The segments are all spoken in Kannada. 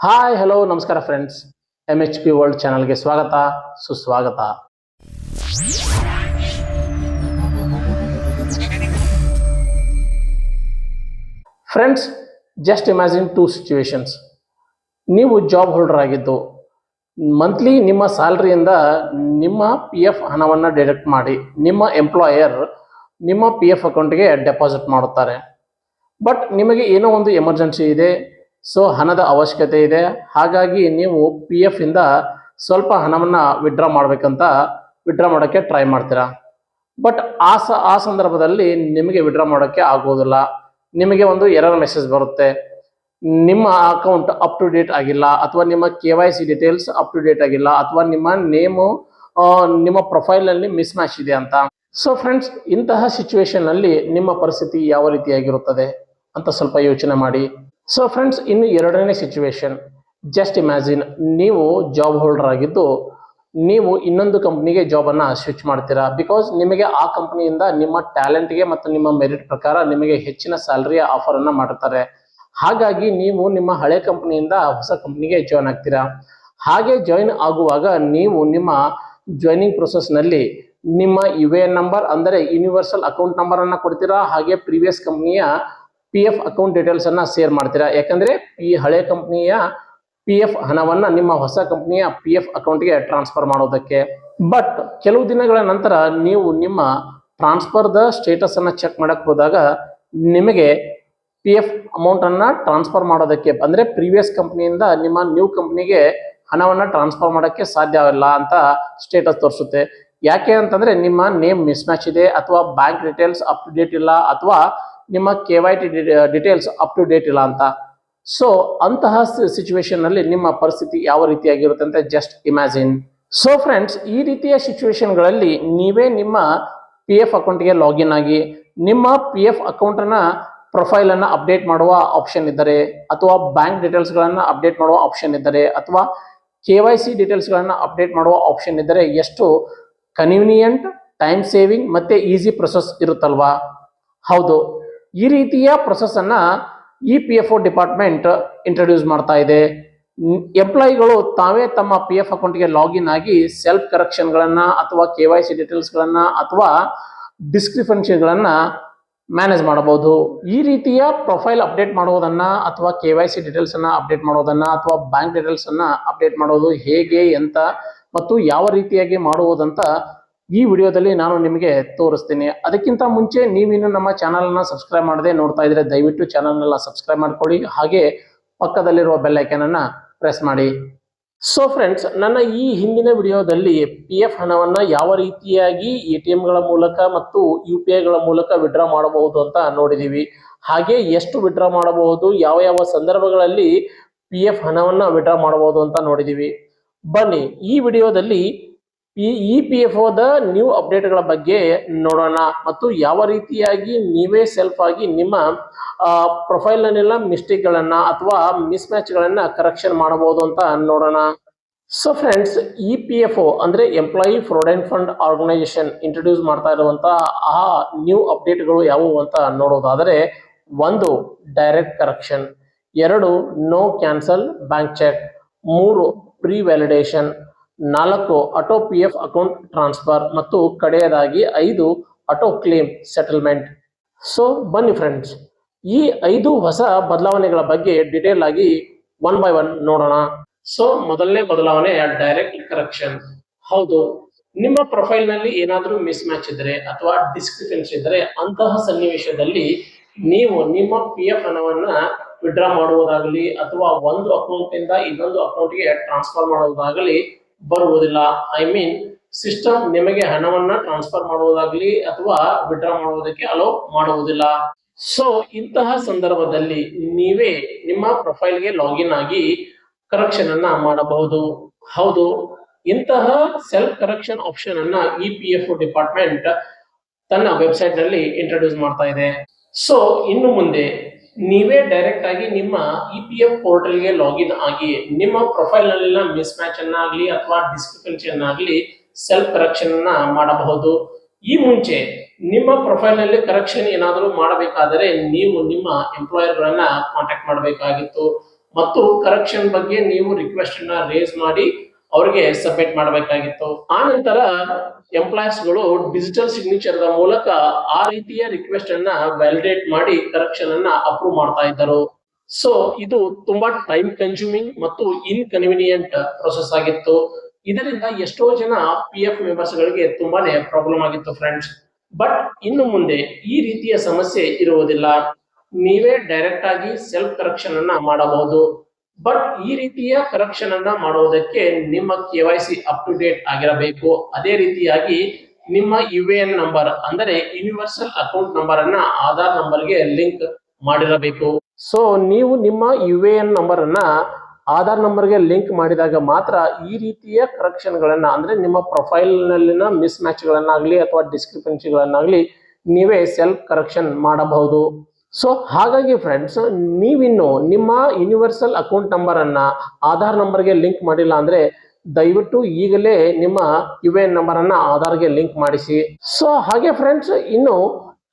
ಹಾಯ್ ಹಲೋ ನಮಸ್ಕಾರ friends M H P world ಚಾನಲ್ಗೆ ಸ್ವಾಗತ, ಸುಸ್ವಾಗತ. Friends just imagine two situations ನೀವು ಜಾಬ್ ಹೋಲ್ಡರ್ ಆಗಿದ್ದು ಮಂತ್ಲಿ ನಿಮ್ಮ ಸ್ಯಾಲ್ರಿಯಿಂದ ನಿಮ್ಮ ಪಿ ಎಫ್ ಹಣವನ್ನು ಡಿಡಕ್ಟ್ ಮಾಡಿ, ನಿಮ್ಮ ಎಂಪ್ಲಾಯರ್ ನಿಮ್ಮ ಪಿ ಎಫ್ ಅಕೌಂಟ್ಗೆ ಡೆಪಾಸಿಟ್ ಮಾಡುತ್ತಾರೆ. ಬಟ್ ನಿಮಗೆ ಏನೋ ಒಂದು ಎಮರ್ಜೆನ್ಸಿ ಇದೆ ಸೊ ಹಣದ ಅವಶ್ಯಕತೆ ಇದೆ. ಹಾಗಾಗಿ ನೀವು ಪಿ ಎಫ್ ಇಂದ ಸ್ವಲ್ಪ ಹಣವನ್ನು ವಿಡ್ರಾ ಮಾಡಬೇಕಂತ ವಿಡ್ರಾ ಮಾಡೋಕ್ಕೆ ಟ್ರೈ ಮಾಡ್ತೀರಾ? ಬಟ್ ಆ ಸ, ಆ ಸಂದರ್ಭದಲ್ಲಿ ನಿಮಗೆ ವಿಡ್ರಾ ಮಾಡೋಕ್ಕೆ ಆಗೋದಿಲ್ಲ. ನಿಮಗೆ ಒಂದು ಎರರ್ ಮೆಸೇಜ್ ಬರುತ್ತೆ. ನಿಮ್ಮ ಅಕೌಂಟ್ ಅಪ್ ಟು ಡೇಟ್ ಆಗಿಲ್ಲ ಅಥವಾ ನಿಮ್ಮ K Y C details up to date ಆಗಿಲ್ಲ ಅಥವಾ ನಿಮ್ಮ ನೇಮು ನಿಮ್ಮ ಪ್ರೊಫೈಲ್ನಲ್ಲಿ ಮಿಸ್ ಮ್ಯಾಚ್ ಇದೆ ಅಂತ. ಸೊ ಫ್ರೆಂಡ್ಸ್ ಇಂತಹ ಸಿಚುವೇಶನ್ನಲ್ಲಿ ನಿಮ್ಮ ಪರಿಸ್ಥಿತಿ ಯಾವ ರೀತಿಯಾಗಿರುತ್ತದೆ? ಅಂತ ಸ್ವಲ್ಪ ಯೋಚನೆ ಮಾಡಿ. ಸೊ ಫ್ರೆಂಡ್ಸ್ ಇನ್ನು ಎರಡನೇ ಸಿಚುವೇಶನ್ ಜಸ್ಟ್ ಇಮ್ಯಾಜಿನ್ ನೀವು ಜಾಬ್ ಹೋಲ್ಡರ್ ಆಗಿದ್ದು, ನೀವು ಇನ್ನೊಂದು ಕಂಪ್ನಿಗೆ ಜಾಬನ್ನು ಸ್ವಿಚ್ ಮಾಡ್ತೀರಾ? ಬಿಕಾಸ್ ನಿಮಗೆ ಆ ಕಂಪ್ನಿಯಿಂದ ನಿಮ್ಮ ಟ್ಯಾಲೆಂಟ್ಗೆ ಮತ್ತು ನಿಮ್ಮ ಮೆರಿಟ್ ಪ್ರಕಾರ ನಿಮಗೆ ಹೆಚ್ಚಿನ ಸ್ಯಾಲ್ರಿಯ ಆಫರನ್ನು ಮಾಡ್ತಾರೆ ಹಾಗಾಗಿ ನೀವು ನಿಮ್ಮ ಹಳೆ ಕಂಪ್ನಿಯಿಂದ ಹೊಸ ಕಂಪ್ನಿಗೆ ಜಾಯ್ನ್ ಆಗ್ತೀರಾ? ಹಾಗೆ ಜಾಯಿನ್ ಆಗುವಾಗ ನೀವು ನಿಮ್ಮ ಜಾಯ್ನಿಂಗ್ ಪ್ರೊಸೆಸ್ನಲ್ಲಿ ನಿಮ್ಮ ಯು ಎ ಎನ್ ನಂಬರ್ ಅಂದರೆ ಯೂನಿವರ್ಸಲ್ ಅಕೌಂಟ್ ನಂಬರನ್ನು ಕೊಡ್ತೀರಾ? ಹಾಗೆ ಪ್ರೀವಿಯಸ್ ಕಂಪ್ನಿಯ ಪಿ ಎಫ್ ಅಕೌಂಟ್ ಡೀಟೇಲ್ಸನ್ನು ಶೇರ್ ಮಾಡ್ತೀರಾ? ಯಾಕಂದರೆ ಈ ಹಳೆ ಕಂಪ್ನಿಯ ಪಿ ಎಫ್ ಹಣವನ್ನು ನಿಮ್ಮ ಹೊಸ ಕಂಪ್ನಿಯ ಪಿ ಎಫ್ ಅಕೌಂಟ್ಗೆ ಟ್ರಾನ್ಸ್ಫರ್ ಮಾಡೋದಕ್ಕೆ. ಬಟ್ ಕೆಲವು ದಿನಗಳ ನಂತರ ನೀವು ನಿಮ್ಮ ಟ್ರಾನ್ಸ್ಫರ್ದ ಸ್ಟೇಟಸನ್ನು ಚೆಕ್ ಮಾಡೋಕ್ಕೆ ಹೋದಾಗ ನಿಮಗೆ ಪಿ ಎಫ್ ಅಮೌಂಟನ್ನು ಟ್ರಾನ್ಸ್ಫರ್ ಮಾಡೋದಕ್ಕೆ, ಅಂದರೆ ಪ್ರೀವಿಯಸ್ ಕಂಪ್ನಿಯಿಂದ ನಿಮ್ಮ ನ್ಯೂ ಕಂಪ್ನಿಗೆ ಹಣವನ್ನು ಟ್ರಾನ್ಸ್ಫರ್ ಮಾಡೋಕ್ಕೆ ಸಾಧ್ಯ ಇಲ್ಲ ಅಂತ ಸ್ಟೇಟಸ್ ತೋರಿಸುತ್ತೆ. ಯಾಕೆ ಅಂತಂದರೆ ನಿಮ್ಮ ನೇಮ್ ಮಿಸ್ ಮ್ಯಾಚ್ ಇದೆ, ಅಥವಾ bank details up to date ಇಲ್ಲ, ಅಥವಾ ನಿಮ್ಮ K Y T details up to date ಇಲ್ಲ ಅಂತ. ಸೊ ಅಂತಹ ಸಿಚುವೇಶನ್ನಲ್ಲಿ ನಿಮ್ಮ ಪರಿಸ್ಥಿತಿ ಯಾವ ರೀತಿಯಾಗಿರುತ್ತೆ ಅಂತ ಜಸ್ಟ್ ಇಮ್ಯಾಜಿನ್ ಸೊ ಫ್ರೆಂಡ್ಸ್ ಈ ರೀತಿಯ ಸಿಚುವೇಶನ್ಗಳಲ್ಲಿ ನೀವೇ ನಿಮ್ಮ ಪಿ ಎಫ್ ಅಕೌಂಟ್ಗೆ ಲಾಗಿನ್ ಆಗಿ, ನಿಮ್ಮ ಪಿ ಎಫ್ ಅಕೌಂಟನ್ನ ಪ್ರೊಫೈಲನ್ನು ಅಪ್ಡೇಟ್ ಮಾಡುವ ಆಪ್ಷನ್ ಇದ್ದರೆ, ಅಥವಾ ಬ್ಯಾಂಕ್ ಡೀಟೇಲ್ಸ್ಗಳನ್ನು ಅಪ್ಡೇಟ್ ಮಾಡುವ ಆಪ್ಷನ್ ಇದ್ದರೆ, ಅಥವಾ ಕೆ ವೈ ಸಿ ಡೀಟೇಲ್ಸ್ಗಳನ್ನು ಅಪ್ಡೇಟ್ ಮಾಡುವ ಆಪ್ಷನ್ ಇದ್ದರೆ ಎಷ್ಟು ಕನ್ವೀನಿಯಂಟ್ ಟೈಮ್ ಸೇವಿಂಗ್ ಮತ್ತೆ ಈಸಿ ಪ್ರೊಸೆಸ್ ಇರುತ್ತಲ್ವಾ? ಹೌದು. ಈ ರೀತಿಯ ಪ್ರೊಸೆಸನ್ನು E P F O department introduce ಮಾಡ್ತಾ ಇದೆ. ಎಂಪ್ಲಾಯಿಗಳು ತಾವೇ ತಮ್ಮ ಪಿ ಎಫ್ ಅಕೌಂಟ್ಗೆ ಲಾಗಿನ್ ಆಗಿ ಸೆಲ್ಫ್ ಕರೆಕ್ಷನ್ಗಳನ್ನು ಅಥವಾ ಕೆ ವೈ ಸಿ ಡೀಟೇಲ್ಸ್ಗಳನ್ನು ಅಥವಾ ಡಿಸ್ಕ್ರಿಪೆನ್ಸಿಗಳನ್ನು ಮ್ಯಾನೇಜ್ ಮಾಡಬಹುದು. ಈ ರೀತಿಯ ಪ್ರೊಫೈಲ್ ಅಪ್ಡೇಟ್ ಮಾಡುವುದನ್ನ ಅಥವಾ ಕೆ ವೈ ಸಿ ಡೀಟೇಲ್ಸನ್ನು ಅನ್ನ ಅಪ್ಡೇಟ್ ಮಾಡೋದನ್ನ ಅಥವಾ ಬ್ಯಾಂಕ್ ಡೀಟೇಲ್ಸನ್ನು ಅನ್ನ ಅಪ್ಡೇಟ್ ಮಾಡೋದು ಹೇಗೆ, ಎಂತ ಮತ್ತು ಯಾವ ರೀತಿಯಾಗಿ ಮಾಡುವುದಂತ ಈ ವಿಡಿಯೋದಲ್ಲಿ ನಾನು ನಿಮಗೆ ತೋರಿಸ್ತೀನಿ. ಅದಕ್ಕಿಂತ ಮುಂಚೆ ನೀವಿನ್ನು ನಮ್ಮ ಚಾನಲ್ನ ಸಬ್ಸ್ಕ್ರೈಬ್ ಮಾಡದೆ ನೋಡ್ತಾ ಇದ್ರೆ ದಯವಿಟ್ಟು ಚಾನಲ್ನೆಲ್ಲ ಸಬ್ಸ್ಕ್ರೈಬ್ ಮಾಡ್ಕೊಳ್ಳಿ. ಹಾಗೆ ಪಕ್ಕದಲ್ಲಿರುವ ಬೆಲ್ ಐಕನ್ ಅನ್ನ ಪ್ರೆಸ್ ಮಾಡಿ. ಸೊ ಫ್ರೆಂಡ್ಸ್ ನನ್ನ ಈ ಹಿಂದಿನ ವಿಡಿಯೋದಲ್ಲಿ ಪಿ ಎಫ್ ಹಣವನ್ನು ಯಾವ ರೀತಿಯಾಗಿ ಎ ಟಿ ಎಂಗಳ ಮೂಲಕ ಮತ್ತು ಯು ಪಿ ಐಗಳ ಮೂಲಕ ವಿಡ್ರಾ ಮಾಡಬಹುದು ಅಂತ ನೋಡಿದ್ದೀವಿ ಹಾಗೆ ಎಷ್ಟು ವಿಡ್ರಾ ಮಾಡಬಹುದು, ಯಾವ ಯಾವ ಸಂದರ್ಭಗಳಲ್ಲಿ ಪಿ ಎಫ್ ಹಣವನ್ನು ವಿಡ್ರಾ ಮಾಡಬಹುದು ಅಂತ ನೋಡಿದ್ದೀವಿ ಬನ್ನಿ, ಈ ವಿಡಿಯೋದಲ್ಲಿ ಈ ಇ ಪಿ ಎಫ್ ಓದ ನ್ಯೂ ಅಪ್ಡೇಟ್ಗಳ ಬಗ್ಗೆ ನೋಡೋಣ ಮತ್ತು ಯಾವ ರೀತಿಯಾಗಿ ನೀವೇ ಸೆಲ್ಫ್ ಆಗಿ ನಿಮ್ಮ ಪ್ರೊಫೈಲ್ನಲ್ಲೆಲ್ಲ ಮಿಸ್ಟೇಕ್ಗಳನ್ನ ಅಥವಾ ಮಿಸ್ ಮ್ಯಾಚ್ಗಳನ್ನ ಕರೆಕ್ಷನ್ ಮಾಡಬಹುದು ಅಂತ ನೋಡೋಣ. So friends E P F O ಅಂದರೆ employee provident fund organisation introduce ಮಾಡ್ತಾ ಇರುವಂತಹ ಆ ನ್ಯೂ ಅಪ್ಡೇಟ್ಗಳು ಯಾವುವು ಅಂತ ನೋಡೋದಾದರೆ, ಒಂದು ಡೈರೆಕ್ಟ್ ಕರೆಕ್ಷನ್ ಎರಡು ನೋ ಕ್ಯಾನ್ಸಲ್ ಬ್ಯಾಂಕ್ ಚೆಕ್ ಮೂರು ಪ್ರೀ ವ್ಯಾಲಿಡೇಷನ್ ನಾಲ್ಕು auto P F account transfer ಮತ್ತು ಕಡೆಯದಾಗಿ ಐದು ಆಟೋ ಕ್ಲೇಮ್ ಸೆಟಲ್ಮೆಂಟ್ ಸೊ ಬನ್ನಿ ಫ್ರೆಂಡ್ಸ್ ಈ ಐದು ಹೊಸ ಬದಲಾವಣೆಗಳ ಬಗ್ಗೆ ಡಿಟೇಲ್ ಆಗಿ ಒನ್ ಬೈ ಒನ್ ನೋಡೋಣ. ಸೊ ಮೊದಲನೇ ಬದಲಾವಣೆ ಡೈರೆಕ್ಟ್ ಕರೆಕ್ಷನ್ ಹೌದು, ನಿಮ್ಮ ಪ್ರೊಫೈಲ್ನಲ್ಲಿ ಏನಾದರೂ ಮಿಸ್ ಮ್ಯಾಚ್ ಇದ್ರೆ ಅಥವಾ ಡಿಸ್ಕ್ರಿಪೆನ್ಸ್ ಇದ್ರೆ ಅಂತಹ ಸನ್ನಿವೇಶದಲ್ಲಿ ನೀವು ನಿಮ್ಮ ಪಿ ಎಫ್ ಹಣವನ್ನ ವಿಡ್ರಾ ಮಾಡುವುದಾಗಲಿ ಅಥವಾ ಒಂದು ಅಕೌಂಟ್ ಇಂದ ಇನ್ನೊಂದು ಅಕೌಂಟ್ಗೆ ಟ್ರಾನ್ಸ್ಫರ್ ಮಾಡುವುದಾಗಲಿ ಬರುವುದಿಲ್ಲ. ಐ ಮೀನ್ ಸಿಸ್ಟಮ್ ನಿಮಗೆ ಹಣವನ್ನ ಟ್ರಾನ್ಸ್ಫರ್ ಮಾಡುವುದಾಗ್ಲಿ ಅಥವಾ ವಿಡ್ರಾ ಮಾಡುವುದಕ್ಕೆ ಅಲೋ ಮಾಡುವುದಿಲ್ಲ. ಸೊ ಇಂತಹ ಸಂದರ್ಭದಲ್ಲಿ ನೀವೇ ನಿಮ್ಮ ಪ್ರೊಫೈಲ್ಗೆ ಲಾಗಿನ್ ಆಗಿ ಕರೆಕ್ಷನ್ ಅನ್ನ ಮಾಡಬಹುದು. ಹೌದು, ಇಂತಹ ಸೆಲ್ಫ್ ಕರೆಕ್ಷನ್ ಆಪ್ಷನ್ ಅನ್ನ ಇ ಪಿ ಎಫ್ ಡಿಪಾರ್ಟ್ಮೆಂಟ್ ತನ್ನ ವೆಬ್ಸೈಟ್ನಲ್ಲಿ ಇಂಟ್ರೊಡ್ಯೂಸ್ ಮಾಡ್ತಾ ಇದೆ. ಸೊ ಇನ್ನು ಮುಂದೆ ನೀವೇ ಡೈರೆಕ್ಟ್ ಆಗಿ ನಿಮ್ಮ ಇ ಪಿ ಎಫ್ ಪೋರ್ಟಲ್ಗೆ ಲಾಗಿನ್ ಆಗಿ, ನಿಮ್ಮ ಪ್ರೊಫೈಲ್ ನಲ್ಲಿನ ಮಿಸ್ ಮ್ಯಾಚ್ ಅನ್ನಾಗ್ಲಿ ಅಥವಾ ಡಿಸ್ಕ್ರಿಪೆನ್ಸಿ ಅನ್ನಾಗ್ಲಿ ಸೆಲ್ಫ್ ಕರೆಕ್ಷನ್ ಅನ್ನ ಮಾಡಬಹುದು. ಈ ಮುಂಚೆ ನಿಮ್ಮ ಪ್ರೊಫೈಲ್ನಲ್ಲಿ ಕರೆಕ್ಷನ್ ಏನಾದರೂ ಮಾಡಬೇಕಾದರೆ ನೀವು ನಿಮ್ಮ ಎಂಪ್ಲಾಯರ್ ಗಳನ್ನ ಕಾಂಟ್ಯಾಕ್ಟ್ ಮಾಡಬೇಕಾಗಿತ್ತು. ಮತ್ತು ಕರೆಕ್ಷನ್ ಬಗ್ಗೆ ನೀವು ರಿಕ್ವೆಸ್ಟ್ ಅನ್ನ ರೇಸ್ ಮಾಡಿ ಅವರಿಗೆ ಸಬ್ಮಿಟ್ ಮಾಡಬೇಕಾಗಿತ್ತು. ಆ ನಂತರ ಎಂಪ್ಲಾಯೀಸ್ಗಳು ಡಿಜಿಟಲ್ ಸಿಗ್ನೇಚರ್ ಮೂಲಕ ಆ ರೀತಿಯ ರಿಕ್ವೆಸ್ಟ್ ಅನ್ನ ವ್ಯಾಲಿಡೇಟ್ ಮಾಡಿ ಕರೆಕ್ಷನ್ ಅನ್ನ ಅಪ್ರೂವ್ ಮಾಡ್ತಾ ಇದ್ದರು. ಸೊ ಇದು ತುಂಬಾ ಟೈಮ್ ಕನ್ಸ್ಯೂಮಿಂಗ್ ಮತ್ತು ಇನ್ಕನ್ವಿನಿಯಂಟ್ ಪ್ರೊಸೆಸ್ ಆಗಿತ್ತು. ಇದರಿಂದ ಎಷ್ಟೋ ಜನ ಪಿ ಎಫ್ ಮೆಂಬರ್ಸ್ ಗಳಿಗೆ ತುಂಬಾನೇ ಪ್ರಾಬ್ಲಮ್ ಆಗಿತ್ತು ಫ್ರೆಂಡ್ಸ್ ಬಟ್ ಇನ್ನು ಮುಂದೆ ಈ ರೀತಿಯ ಸಮಸ್ಯೆ ಇರುವುದಿಲ್ಲ. ನೀವೇ ಡೈರೆಕ್ಟ್ ಆಗಿ ಸೆಲ್ಫ್ ಕರೆಕ್ಷನ್ ಅನ್ನ ಮಾಡಬಹುದು. ಬಟ್ ಈ ರೀತಿಯ ಕರೆಕ್ಷನ್ ಅನ್ನ ಮಾಡುವುದಕ್ಕೆ ನಿಮ್ಮ K Y C up to date ಆಗಿರಬೇಕು. ಅದೇ ರೀತಿಯಾಗಿ ನಿಮ್ಮ ಯು ಎ ಎನ್ ನಂಬರ್ ಅಂದರೆ ಯೂನಿವರ್ಸಲ್ ಅಕೌಂಟ್ ನಂಬರ್ ಅನ್ನ ಆಧಾರ್ ನಂಬರ್ಗೆ ಲಿಂಕ್ ಮಾಡಿರಬೇಕು. ಸೊ ನೀವು ನಿಮ್ಮ ಯು ಎ ಎನ್ ನಂಬರ್ ಅನ್ನ ಆಧಾರ್ ನಂಬರ್ಗೆ ಲಿಂಕ್ ಮಾಡಿದಾಗ ಮಾತ್ರ ಈ ರೀತಿಯ ಕರೆಕ್ಷನ್ ಗಳನ್ನ ಅಂದ್ರೆ ನಿಮ್ಮ ಪ್ರೊಫೈಲ್ ನಲ್ಲಿನ ಮಿಸ್ ಮ್ಯಾಚ್ ಗಳನ್ನಾಗ್ಲಿ ಅಥವಾ ಡಿಸ್ಕ್ರಿಪೆನ್ಸಿಗಳನ್ನಾಗ್ಲಿ ನೀವೇ ಸೆಲ್ಫ್ ಕರೆಕ್ಷನ್ ಮಾಡಬಹುದು. ಸೊ ಹಾಗಾಗಿ ಫ್ರೆಂಡ್ಸ್ ನೀವಿನ್ನು ನಿಮ್ಮ ಯೂನಿವರ್ಸಲ್ ಅಕೌಂಟ್ ನಂಬರ್ ಅನ್ನ ಆಧಾರ್ ನಂಬರ್ಗೆ ಲಿಂಕ್ ಮಾಡಿಲ್ಲ ಅಂದ್ರೆ ದಯವಿಟ್ಟು ಈಗಲೇ ನಿಮ್ಮ ಯು ಎನ್ ನಂಬರ್ ಅನ್ನ ಆಧಾರ್ಗೆ ಲಿಂಕ್ ಮಾಡಿಸಿ. ಸೊ ಹಾಗೆ ಫ್ರೆಂಡ್ಸ್ ಇನ್ನು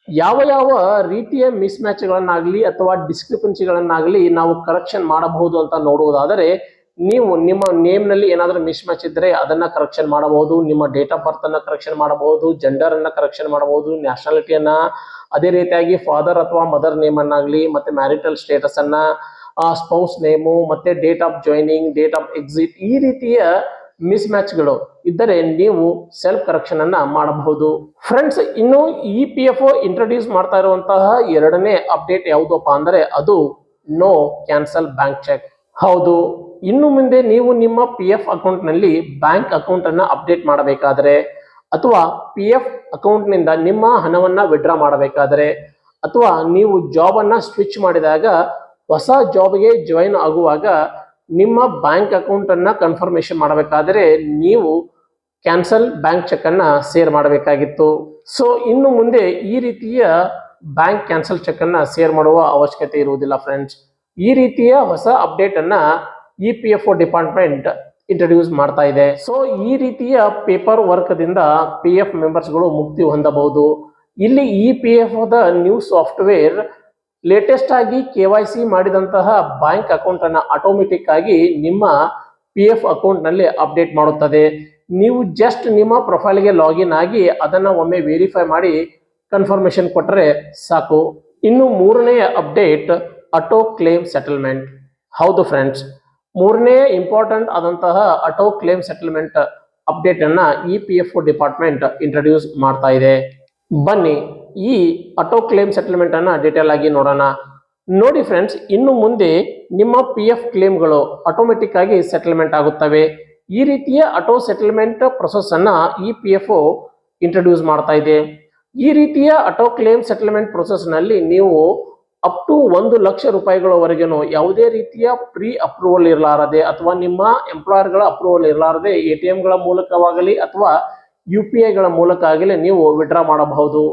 ಯಾವ ಯಾವ ರೀತಿಯ ಮಿಸ್ ಮ್ಯಾಚ್ಗಳನ್ನಾಗ್ಲಿ ಅಥವಾ ಡಿಸ್ಕ್ರಿಪೆನ್ಸಿಗಳನ್ನಾಗಲಿ ನಾವು ಕರೆಕ್ಷನ್ ಮಾಡಬಹುದು ಅಂತ ನೋಡುವುದಾದರೆ ನೀವು ನಿಮ್ಮ ನೇಮ್ನಲ್ಲಿ ಏನಾದರೂ ಮಿಸ್ ಮ್ಯಾಚ್ ಇದ್ದರೆ ಅದನ್ನ ಕರೆಕ್ಷನ್ ಮಾಡಬಹುದು, ನಿಮ್ಮ ಡೇಟ್ ಆಫ್ ಬರ್ತನ್ನು ಕರೆಕ್ಷನ್ ಮಾಡಬಹುದು ಜೆಂಡರನ್ನು ಕರೆಕ್ಷನ್ ಮಾಡಬಹುದು ನ್ಯಾಷನಾಲಿಟಿಯನ್ನು ಅದೇ ರೀತಿಯಾಗಿ ಫಾದರ್ ಅಥವಾ ಮದರ್ ನೇಮ್ ಮತ್ತು ಮ್ಯಾರಿಟಲ್ ಸ್ಟೇಟಸ್ ಅನ್ನ ಸ್ಪೌಸ್ ನೇಮು ಮತ್ತೆ date of joining date of exit ಈ ರೀತಿಯ ಮಿಸ್ ಮ್ಯಾಚ್ಗಳು ಇದ್ದರೆ ನೀವು ಸೆಲ್ಫ್ ಕರೆಕ್ಷನ್ ಅನ್ನ ಮಾಡಬಹುದು. ಫ್ರೆಂಡ್ಸ್ ಇನ್ನು E P F O introduce ಮಾಡ್ತಾ ಇರುವಂತಹ ಎರಡನೇ ಅಪ್ಡೇಟ್ ಯಾವುದಪ್ಪ ಅಂದ್ರೆ ಅದು ನೋ ಕ್ಯಾನ್ಸಲ್ ಬ್ಯಾಂಕ್ ಚೆಕ್ ಹೌದು. ಇನ್ನು ಮುಂದೆ ನೀವು ನಿಮ್ಮ ಪಿ ಎಫ್ ಅಕೌಂಟ್ನಲ್ಲಿ ಬ್ಯಾಂಕ್ ಅಕೌಂಟ್ ಅನ್ನ ಅಪ್ಡೇಟ್ ಮಾಡಬೇಕಾದರೆ ಅಥವಾ ಪಿ ಎಫ್ ಅಕೌಂಟ್ನಿಂದ ನಿಮ್ಮ ಹಣವನ್ನ ವಿಡ್ರಾ ಮಾಡಬೇಕಾದರೆ ಅಥವಾ ನೀವು ಜಾಬ್ ಅನ್ನ ಸ್ವಿಚ್ ಮಾಡಿದಾಗ ಹೊಸ ಜಾಬ್ಗೆ ಜಾಯಿನ್ ಆಗುವಾಗ ನಿಮ್ಮ ಬ್ಯಾಂಕ್ ಅಕೌಂಟ್ ಅನ್ನ ಕನ್ಫರ್ಮೇಶನ್ ಮಾಡಬೇಕಾದ್ರೆ ನೀವು ಕ್ಯಾನ್ಸಲ್ ಬ್ಯಾಂಕ್ ಚೆಕ್ ಅನ್ನ ಸೇರ್ ಮಾಡಬೇಕಾಗಿತ್ತು. ಸೊ ಇನ್ನು ಮುಂದೆ ಈ ರೀತಿಯ ಬ್ಯಾಂಕ್ ಕ್ಯಾನ್ಸಲ್ ಚೆಕ್ ಅನ್ನ ಸೇರ್ ಮಾಡುವ ಅವಶ್ಯಕತೆ ಇರುವುದಿಲ್ಲ ಫ್ರೆಂಡ್ಸ್ ಈ ರೀತಿಯ ಹೊಸ ಅಪ್ಡೇಟ್ ಅನ್ನ E P F O department introduce ಮಾಡ್ತಾ ಇದೆ. ಸೊ ಈ ರೀತಿಯ ಪೇಪರ್ ವರ್ಕ್ ದಿಂದ ಪಿ ಎಫ್ ಮೆಂಬರ್ಸ್ಗಳು ಮುಕ್ತಿ ಹೊಂದಬಹುದು. ಇಲ್ಲಿ E P F the new software latest ಆಗಿ ಕೆ ವೈ ಸಿ ಮಾಡಿದಂತಹ ಬ್ಯಾಂಕ್ ಅಕೌಂಟ್ ಅನ್ನ ಆಟೋಮೆಟಿಕ್ ಆಗಿ ನಿಮ್ಮ ಪಿ ಎಫ್ ಅಕೌಂಟ್ನಲ್ಲಿ ಅಪ್ಡೇಟ್ ಮಾಡುತ್ತದೆ. ನೀವು ಜಸ್ಟ್ ನಿಮ್ಮ ಪ್ರೊಫೈಲ್ಗೆ ಲಾಗಿನ್ ಆಗಿ ಅದನ್ನ ಒಮ್ಮೆ ವೆರಿಫೈ ಮಾಡಿ ಕನ್ಫರ್ಮೇಶನ್ ಕೊಟ್ಟರೆ ಸಾಕು. ಇನ್ನು ಮೂರನೆಯ ಅಪ್ಡೇಟ್ ಆಟೋ ಕ್ಲೇಮ್ ಸೆಟಲ್ಮೆಂಟ್ ಹೌದು ಫ್ರೆಂಡ್ಸ್ ಮೂರನೇ ಇಂಪಾರ್ಟೆಂಟ್ ಆದಂತಹ ಆಟೋ ಕ್ಲೇಮ್ ಸೆಟಲ್ಮೆಂಟ್ ಅಪ್ಡೇಟ್ ಅನ್ನ E P F department introduce ಮಾಡ್ತಾ ಇದೆ. ಬನ್ನಿ, ಈ ಆಟೋ ಕ್ಲೇಮ್ ಸೆಟಲ್ಮೆಂಟ್ ಅನ್ನ ಡೀಟೇಲ್ ಆಗಿ ನೋಡೋಣ. ನೋಡಿ ಫ್ರೆಂಡ್ಸ್ ಇನ್ನು ಮುಂದೆ ನಿಮ್ಮ ಪಿ ಎಫ್ ಕ್ಲೇಮ್ಗಳು ಆಟೋಮೆಟಿಕ್ ಆಗಿ ಸೆಟಲ್ಮೆಂಟ್ ಆಗುತ್ತವೆ. ಈ ರೀತಿಯ ಆಟೋ ಸೆಟಲ್ಮೆಂಟ್ ಪ್ರೊಸೆಸ್ ಅನ್ನ ಇ ಪಿ ಎಫ್ ಇಂಟ್ರೊಡ್ಯೂಸ್ ಮಾಡ್ತಾ ಇದೆ. ಈ ರೀತಿಯ ಆಟೋ ಕ್ಲೇಮ್ ಸೆಟಲ್ಮೆಂಟ್ ಪ್ರೊಸೆಸ್ನಲ್ಲಿ ನೀವು ಅಪ್ ಟು ಒಂದು ಲಕ್ಷ ರೂಪಾಯಿಗಳವರೆಗೂ ಯಾವುದೇ ರೀತಿಯ ಪ್ರೀ ಅಪ್ರೂವಲ್ ಇರಲಾರದೆ ಅಥವಾ ನಿಮ್ಮ ಎಂಪ್ಲಾಯರ್ಗಳ ಅಪ್ರೂವಲ್ ಇರಲಾರದೆ ಎ ಟಿ ಎಂಗಳ ಮೂಲಕವಾಗಲಿ ಅಥವಾ ಯು ಪಿ ಐಗಳ ಮೂಲಕ ಆಗಲಿ ನೀವು ವಿಡ್ರಾ ಮಾಡಬಹುದು.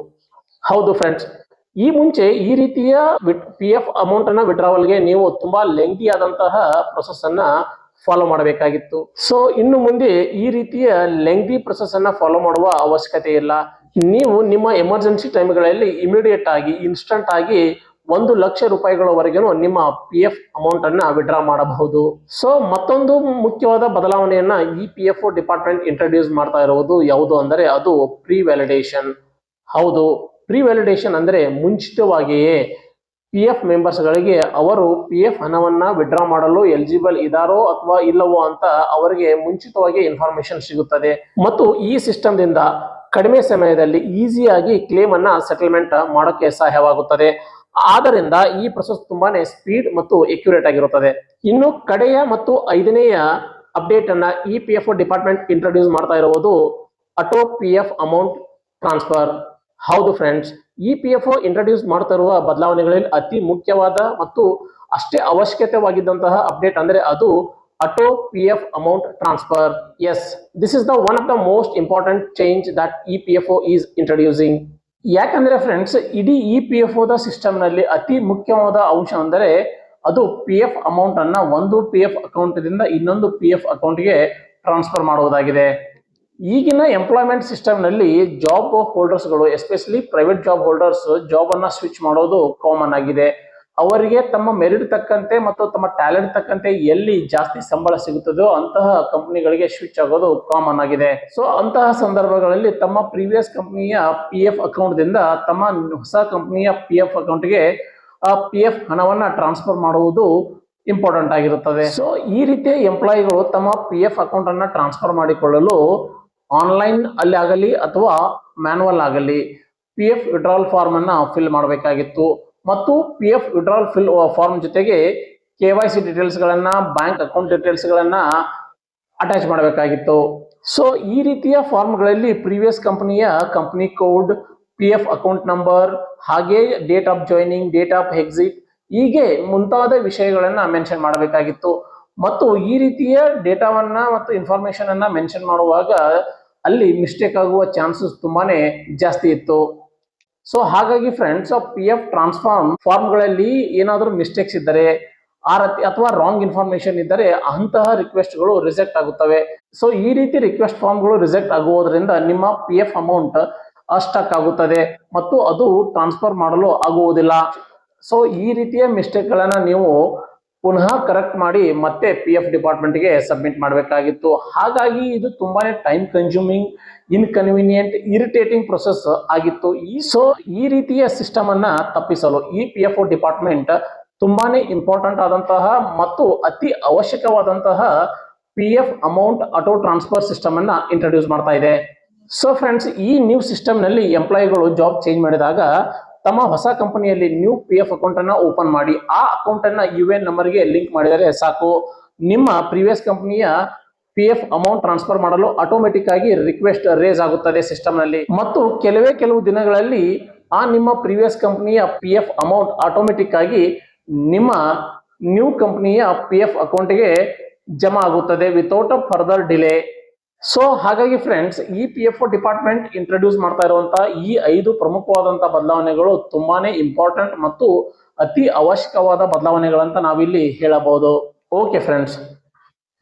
ಹೌದು ಫ್ರೆಂಡ್ಸ್ ಈ ಮುಂಚೆ ಈ ರೀತಿಯ ಪಿ ಎಫ್ ಅಮೌಂಟ್ ಅನ್ನ ವಿಡ್ರಾವಲ್ಗೆ ನೀವು ತುಂಬಾ ಲೆಂಗಿ ಆದಂತಹ ಪ್ರೊಸೆಸ್ ಅನ್ನ ಫಾಲೋ ಮಾಡಬೇಕಾಗಿತ್ತು. ಸೊ ಇನ್ನು ಮುಂದೆ ಈ ರೀತಿಯ ಲೆಂಗಿ ಪ್ರೊಸೆಸ್ ಅನ್ನ ಫಾಲೋ ಮಾಡುವ ಅವಶ್ಯಕತೆ ಇಲ್ಲ. ನೀವು ನಿಮ್ಮ ಎಮರ್ಜೆನ್ಸಿ ಟೈಮ್ಗಳಲ್ಲಿ ಇಮಿಡಿಯೇಟ್ ಆಗಿ ಇನ್ಸ್ಟಂಟ್ ಆಗಿ ಒಂದು ಲಕ್ಷ ರೂಪಾಯಿಗಳವರೆಗೂ ನಿಮ್ಮ ಪಿ ಎಫ್ ಅಮೌಂಟ್ ಅನ್ನ ವಿಡ್ರಾ ಮಾಡಬಹುದು. ಸೊ ಮತ್ತೊಂದು ಮುಖ್ಯವಾದ ಬದಲಾವಣೆಯನ್ನ ಈ ಪಿ ಎಫ್ ಡಿಪಾರ್ಟ್ಮೆಂಟ್ ಇಂಟ್ರೊಡ್ಯೂಸ್ ಮಾಡ್ತಾ ಇರುವುದು ಯಾವುದು ಅಂದರೆ ಅದು ಪ್ರೀ ವ್ಯಾಲಿಡೇಷನ್ ಹೌದು ಪ್ರೀ ವ್ಯಾಲಿಡೇಷನ್ ಅಂದ್ರೆ ಮುಂಚಿತವಾಗಿಯೇ ಪಿ ಎಫ್ ಮೆಂಬರ್ಸ್ಗಳಿಗೆ ಅವರು ಪಿ ಎಫ್ ಹಣವನ್ನ ವಿಡ್ರಾ ಮಾಡಲು ಎಲಿಜಿಬಲ್ ಇದಾರೋ ಅಥವಾ ಇಲ್ಲವೋ ಅಂತ ಅವರಿಗೆ ಮುಂಚಿತವಾಗಿ ಇನ್ಫಾರ್ಮೇಶನ್ ಸಿಗುತ್ತದೆ. ಮತ್ತು ಈ ಸಿಸ್ಟಮ್ದಿಂದ ಕಡಿಮೆ ಸಮಯದಲ್ಲಿ ಈಸಿಯಾಗಿ ಕ್ಲೇಮ್ ಅನ್ನ ಸೆಟಲ್ಮೆಂಟ್ ಮಾಡೋಕೆ ಸಹಾಯವಾಗುತ್ತದೆ. ಆದ್ದರಿಂದ ಈ ಪ್ರೊಸೆಸ್ ತುಂಬಾನೇ ಸ್ಪೀಡ್ ಮತ್ತು ಎಕ್ಯುರೇಟ್ ಆಗಿರುತ್ತದೆ. ಇನ್ನು ಕಡೆಯ ಮತ್ತು ಐದನೆಯ ಅಪ್ಡೇಟ್ ಅನ್ನ E P F department introduce ಮಾಡ್ತಾ ಇರುವುದು auto P F amount transfer ಹೌದು friends E P F introduce ಮಾಡ್ತಾ ಇರುವ ಬದಲಾವಣೆಗಳಲ್ಲಿ ಅತಿ ಮುಖ್ಯವಾದ ಮತ್ತು ಅಷ್ಟೇ ಅವಶ್ಯಕತೆವಾಗಿದ್ದಂತಹ ಅಪ್ಡೇಟ್ ಅಂದ್ರೆ ಅದು auto P F amount transfer as this is the one of the most important change that E P F is introducing ಯಾಕಂದ್ರೆ ಫ್ರೆಂಡ್ಸ್ ಇಡೀ ಇ ಪಿ ಎಫ್ ಓದ ಸಿಸ್ಟಮ್ನಲ್ಲಿ ಅತಿ ಮುಖ್ಯವಾದ ಅಂಶ ಅಂದರೆ ಅದು ಪಿ ಎಫ್ ಅಮೌಂಟ್ ಅನ್ನ ಒಂದು ಪಿ ಎಫ್ ಅಕೌಂಟ್ ದಿಂದ ಇನ್ನೊಂದು ಪಿ ಎಫ್ ಅಕೌಂಟ್ಗೆ ಟ್ರಾನ್ಸ್ಫರ್ ಮಾಡುವುದಾಗಿದೆ. ಈಗಿನ ಎಂಪ್ಲಾಯ್ಮೆಂಟ್ ಸಿಸ್ಟಮ್ನಲ್ಲಿ ಜಾಬ್ ಹೋಲ್ಡರ್ಸ್ಗಳು ಎಸ್ಪೆಷಲಿ ಪ್ರೈವೇಟ್ ಜಾಬ್ ಹೋಲ್ಡರ್ಸ್ ಜಾಬನ್ನು ಸ್ವಿಚ್ ಮಾಡೋದು ಕಾಮನ್ ಆಗಿದೆ. ಅವರಿಗೆ ತಮ್ಮ ಮೆರಿಟ್ ತಕ್ಕಂತೆ ಮತ್ತು ತಮ್ಮ ಟ್ಯಾಲೆಂಟ್ ತಕ್ಕಂತೆ ಎಲ್ಲಿ ಜಾಸ್ತಿ ಸಂಬಳ ಸಿಗುತ್ತದೋ ಅಂತಹ ಕಂಪನಿಗಳಿಗೆ ಸ್ವಿಚ್ ಆಗೋದು ಕಾಮನ್ ಆಗಿದೆ. ಸೊ ಅಂತಹ ಸಂದರ್ಭಗಳಲ್ಲಿ ತಮ್ಮ ಪ್ರೀವಿಯಸ್ ಕಂಪನಿಯ ಪಿ ಎಫ್ ಅಕೌಂಟ್ದಿಂದ ತಮ್ಮ ಹೊಸ ಕಂಪನಿಯ ಪಿ ಎಫ್ ಅಕೌಂಟ್ಗೆ ಆ ಪಿ ಎಫ್ ಹಣವನ್ನ ಟ್ರಾನ್ಸ್ಫರ್ ಮಾಡುವುದು ಇಂಪಾರ್ಟೆಂಟ್ ಆಗಿರುತ್ತದೆ. ಸೊ ಈ ರೀತಿಯ ಎಂಪ್ಲಾಯಿಗಳು ತಮ್ಮ ಪಿ ಎಫ್ ಅಕೌಂಟ್ ಅನ್ನ ಟ್ರಾನ್ಸ್ಫರ್ ಮಾಡಿಕೊಳ್ಳಲು ಆನ್ಲೈನ್ ಅಲ್ಲಿ ಆಗಲಿ ಅಥವಾ ಮ್ಯಾನುವಲ್ ಆಗಲಿ ಪಿ ಎಫ್ ವಿಡ್ರಾಲ್ ಫಾರ್ಮ್ ಅನ್ನ ಫಿಲ್ ಮಾಡಬೇಕಾಗಿತ್ತು. ಮತ್ತು P F withdrawal fill form ಜೊತೆಗೆ ಕೆ ವೈ ಸಿ ಡೀಟೇಲ್ಸ್ ಗಳನ್ನ ಬ್ಯಾಂಕ್ ಅಕೌಂಟ್ ಡೀಟೇಲ್ಸ್ ಗಳನ್ನ ಅಟ್ಯಾಚ್ ಮಾಡಬೇಕಾಗಿತ್ತು. ಸೊ ಈ ರೀತಿಯ ಫಾರ್ಮ್ಗಳಲ್ಲಿ ಪ್ರೀವಿಯಸ್ ಕಂಪನಿಯ company code P F account number ಹಾಗೆ date of joining date of exit ಹೀಗೆ ಮುಂತಾದ ವಿಷಯಗಳನ್ನ ಮೆನ್ಷನ್ ಮಾಡಬೇಕಾಗಿತ್ತು. ಮತ್ತು ಈ ರೀತಿಯ ಡೇಟಾವನ್ನ ಮತ್ತು ಇನ್ಫಾರ್ಮೇಶನ್ ಅನ್ನ ಮೆನ್ಷನ್ ಮಾಡುವಾಗ ಅಲ್ಲಿ ಮಿಸ್ಟೇಕ್ ಆಗುವ ಚಾನ್ಸಸ್ ತುಂಬಾನೇ ಜಾಸ್ತಿ ಇತ್ತು. ಸೊ ಹಾಗಾಗಿ ಫ್ರೆಂಡ್ಸ್ ಪಿ ಎಫ್ ಟ್ರಾನ್ಸ್ಫಾರ್ಮ್ ಫಾರ್ಮ್ಗಳಲ್ಲಿ ಏನಾದರೂ ಮಿಸ್ಟೇಕ್ಸ್ ಇದ್ದರೆ ಆ ಅಥವಾ ರಾಂಗ್ ಇನ್ಫಾರ್ಮೇಶನ್ ಇದ್ದರೆ ಅಂತಹ ರಿಕ್ವೆಸ್ಟ್ಗಳು ರಿಜೆಕ್ಟ್ ಆಗುತ್ತವೆ. ಸೊ ಈ ರೀತಿ ರಿಕ್ವೆಸ್ಟ್ ಫಾರ್ಮ್ಗಳು ರಿಜೆಕ್ಟ್ ಆಗುವುದರಿಂದ ನಿಮ್ಮ ಪಿ ಎಫ್ ಅಮೌಂಟ್ ಸ್ಟಕ್ ಆಗುತ್ತದೆ ಮತ್ತು ಅದು ಟ್ರಾನ್ಸ್ಫರ್ ಮಾಡಲು ಆಗುವುದಿಲ್ಲ. ಸೊ ಈ ರೀತಿಯ ಮಿಸ್ಟೇಕ್ಗಳನ್ನು ನೀವು ಪುನಃ ಕರೆಕ್ಟ್ ಮಾಡಿ ಮತ್ತೆ ಪಿ ಎಫ್ ಡಿಪಾರ್ಟ್ಮೆಂಟ್ಗೆ ಸಬ್ಮಿಟ್ ಮಾಡಬೇಕಾಗಿತ್ತು. ಹಾಗಾಗಿ ಇದು ತುಂಬಾನೇ time consuming inconvenient irritating process ಆಗಿತ್ತು. ಈ ಸೊ ಈ ರೀತಿಯ ಸಿಸ್ಟಮ್ ಅನ್ನ ತಪ್ಪಿಸಲು ಈ ಪಿ ಎಫ್ ಡಿಪಾರ್ಟ್ಮೆಂಟ್ ತುಂಬಾನೇ ಇಂಪಾರ್ಟೆಂಟ್ ಆದಂತಹ ಮತ್ತು ಅತಿ ಅವಶ್ಯಕವಾದಂತಹ P F amount auto transfer system ಅನ್ನ ಇಂಟ್ರೊಡ್ಯೂಸ್ ಮಾಡ್ತಾ ಇದೆ. ಸೊ ಫ್ರೆಂಡ್ಸ್ ಈ ನ್ಯೂ ಸಿಸ್ಟಮ್ನಲ್ಲಿ ಎಂಪ್ಲಾಯಿಗಳು ಜಾಬ್ ಚೇಂಜ್ ಮಾಡಿದಾಗ ತಮ್ಮ ಹೊಸ ಕಂಪನಿಯಲ್ಲಿ ನ್ಯೂ ಪಿ ಎಫ್ ಅಕೌಂಟ್ ಅನ್ನ ಓಪನ್ ಮಾಡಿ, ಆ ಅಕೌಂಟ್ ಅನ್ನ ಯು ಎನ್ ನಂಬರ್ಗೆ ಲಿಂಕ್ ಮಾಡಿದರೆ ಸಾಕು. ನಿಮ್ಮ ಪ್ರೀವಿಯಸ್ ಕಂಪನಿಯ ಪಿ ಎಫ್ ಅಮೌಂಟ್ ಟ್ರಾನ್ಸ್ಫರ್ ಮಾಡಲು ಆಟೋಮೆಟಿಕ್ ಆಗಿ ರಿಕ್ವೆಸ್ಟ್ ರೇಸ್ ಆಗುತ್ತದೆ ಸಿಸ್ಟಮ್ನಲ್ಲಿ. ಮತ್ತು ಕೆಲವೇ ಕೆಲವು ದಿನಗಳಲ್ಲಿ ಆ ನಿಮ್ಮ ಪ್ರೀವಿಯಸ್ ಕಂಪನಿಯ ಪಿ ಎಫ್ ಅಮೌಂಟ್ ಆಟೋಮೆಟಿಕ್ ಆಗಿ ನಿಮ್ಮ ನ್ಯೂ ಕಂಪನಿಯ ಪಿ ಎಫ್ ಅಕೌಂಟ್ಗೆ ಜಮಾ ಆಗುತ್ತದೆ without a further delay so ಹಾಗಾಗಿ ಫ್ರೆಂಡ್ಸ್ ಈ P F O department introduce ಮಾಡ್ತಾ ಇರುವಂತಹ ಈ ಐದು ಪ್ರಮುಖವಾದಂತಹ ಬದಲಾವಣೆಗಳು ತುಂಬಾನೇ ಇಂಪಾರ್ಟೆಂಟ್ ಮತ್ತು ಅತಿ ಅವಶ್ಯಕವಾದ ಬದಲಾವಣೆಗಳಂತ ನಾವಿಲ್ಲಿ ಹೇಳಬಹುದು. ಓಕೆ ಫ್ರೆಂಡ್ಸ್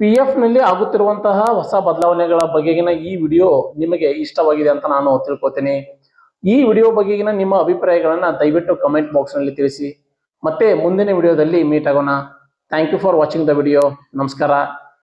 ಪಿ ಎಫ್ನಲ್ಲಿ ಆಗುತ್ತಿರುವಂತಹ ಹೊಸ ಬದಲಾವಣೆಗಳ ಬಗೆಗಿನ ಈ ವಿಡಿಯೋ ನಿಮಗೆ ಇಷ್ಟವಾಗಿದೆ ಅಂತ ನಾನು ತಿಳ್ಕೊತೀನಿ. ಈ ವಿಡಿಯೋ ಬಗೆಗಿನ ನಿಮ್ಮ ಅಭಿಪ್ರಾಯಗಳನ್ನ ದಯವಿಟ್ಟು ಕಮೆಂಟ್ ಬಾಕ್ಸ್ನಲ್ಲಿ ತಿಳಿಸಿ. ಮತ್ತೆ ಮುಂದಿನ ವಿಡಿಯೋದಲ್ಲಿ ಮೀಟ್ ಆಗೋಣ. Thank you for watching the video ನಮಸ್ಕಾರ.